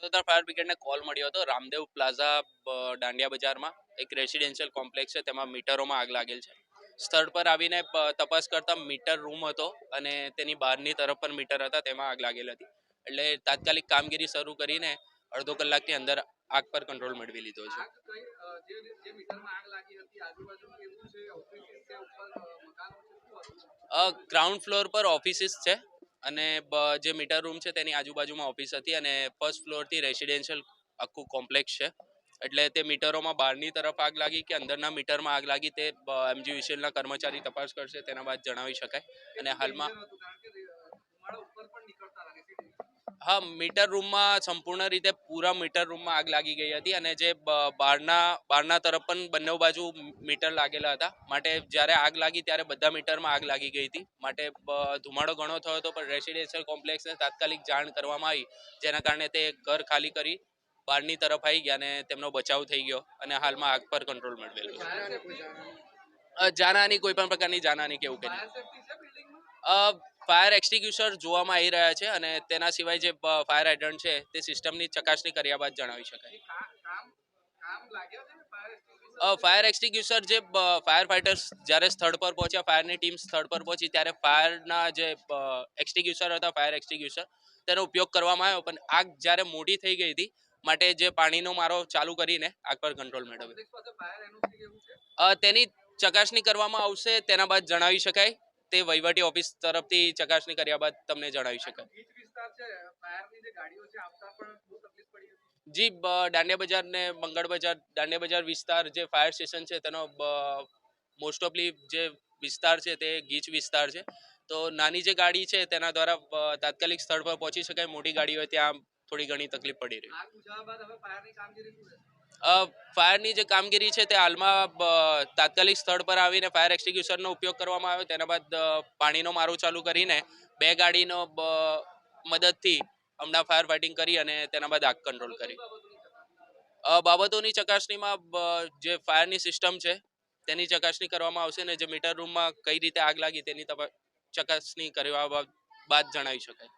સત્તર fire બ્રિગેડને call મળ્યો હતો રામદેવ પ્લાઝા દાંડિયા બજારમાં. એક રેસિડેન્શિયલ કોમ્પ્લેક્સ છે તેમાં મીટરોમાં આગ લાગેલ છે. સ્થળ પર આવીને તપાસ કરતા મીટર રૂમ હતો અને તેની બહારની તરફ પણ મીટર હતા તેમાં આગ લાગેલ હતી. એટલે તાત્કાલિક કામગીરી શરૂ કરીને અડધો કલાકની અંદર આગ પર કંટ્રોલ મેળવી લીધો છે. ગ્રાઉન્ડ ફ્લોર પર ઓફિસીસ છે. અને જે મીટર રૂમ છે તેની આજુબાજુમાં ઓફિસ હતી અને ફર્સ્ટ ફ્લોરથી રેસિડેન્શિયલ આખું કોમ્પ્લેક્સ છે. એટલે તે મીટરોમાં બહારની તરફ આગ લાગી કે અંદરના મીટરમાં આગ લાગી તે એમજીવીસીએલના કર્મચારી તપાસ કરશે તેના બાદ જણાવી શકાય. અને હાલમાં Reason હતું કારણ કે અ, ધુમાડા ઉપર પણ નીકળતા હતા residential. હા મીટર રૂમમાં સંપૂર્ણ રીતે પૂરા મીટર રૂમમાં આગ લાગી ગઈ હતી અને જે બ- બહારના બહારના તરફ પણ બંને બાજુ મીટર લાગેલા હતા. માટે જ્યારે આગ લાગી ત્યારે બધા મીટરમાં આગ લાગી ગઈ હતી. માટે ધુમાડો ઘણો થયો હતો પણ રેસિડેન્શિયલ કોમ્પ્લેક્સને તાત્કાલિક જાણ કરવામાં આવી. જેના કારણે તે ઘર ખાલી કરી બહારની તરફ આવી ગયા અને તેમનો બચાવ થઈ ગયો અને હાલમાં આગ પર કંટ્રોલ મેળવેલો જાનહાની કોઈ પણ પ્રકારની જાનહાની કે ફાયર એક્સટિંગ્યુશર જોવામાં આવી રહ્યા છે અને તેના સિવાય જે ફાયર હાઇડ્રન્ટ છે તે સિસ્ટમની ચકાસણી કર્યા બાદ જણાવી શકાય? ફાયર એક્સટિંગ્યુશર જે ફાયર ફાઇટર્સ જ્યારે સ્થળ પર પહોંચ્યા, ફાયરની ટીમ સ્થળ પર પહોંચી ત્યારે ફાયરના જે એક્સટિંગ્યુશર હતા, ફાયર એક્સ્ટિક્યુશર તેનો ઉપયોગ કરવામાં આવ્યો. પણ આગ જ્યારે મોટી થઈ ગઈ હતી, માટે જે પાણીનો મારો ચાલુ કરીને આગ પર કંટ્રોલ મેળવ્યો. તેની ચકાસણી કરવામાં આવશે, તેના બાદ જણાવી શકાય. તે વહીવટી ઓફિસ તરફથી ચકાસણી કર્યા બાદ તમને જણાવી શકાય. જી દાંડિયા બજાર ને મંગળ બજાર દાંડિયા બજાર વિસ્તાર જે ફાયર સ્ટેશન છે તેનો મોસ્ટ ઓફલી જે વિસ્તાર છે તે ગીચ વિસ્તાર છે. તો નાની જે ગાડી છે તેના દ્વારા તાત્કાલિક સ્થળ પર પહોંચી શકાય મોટી ગાડી હોય ત્યાં થોડી ઘણી તકલીફ પડી રહી. ફાયરની જે કામગીરી છે તે હાલમાં તાત્કાલિક સ્થળ પર આવીને ફાયર એક્સટિંગ્યુશરનો ઉપયોગ કરવામાં આવ્યો તેના બાદ પાણીનો મારો ચાલુ કરીને બે ગાડીનો મદદથી હમણાં ફાયર ફાઇટિંગ કરી અને તેના બાદ આગ કંટ્રોલ કરી. બાબતોની ચકાસણીમાં જે ફાયરની સિસ્ટમ છે, તેની ચકાસણી કરવામાં આવશે ને જે મીટર રૂમમાં કઈ રીતે આગ લાગી તેની ચકાસણી કરવા બાદ જણાવી શકાય.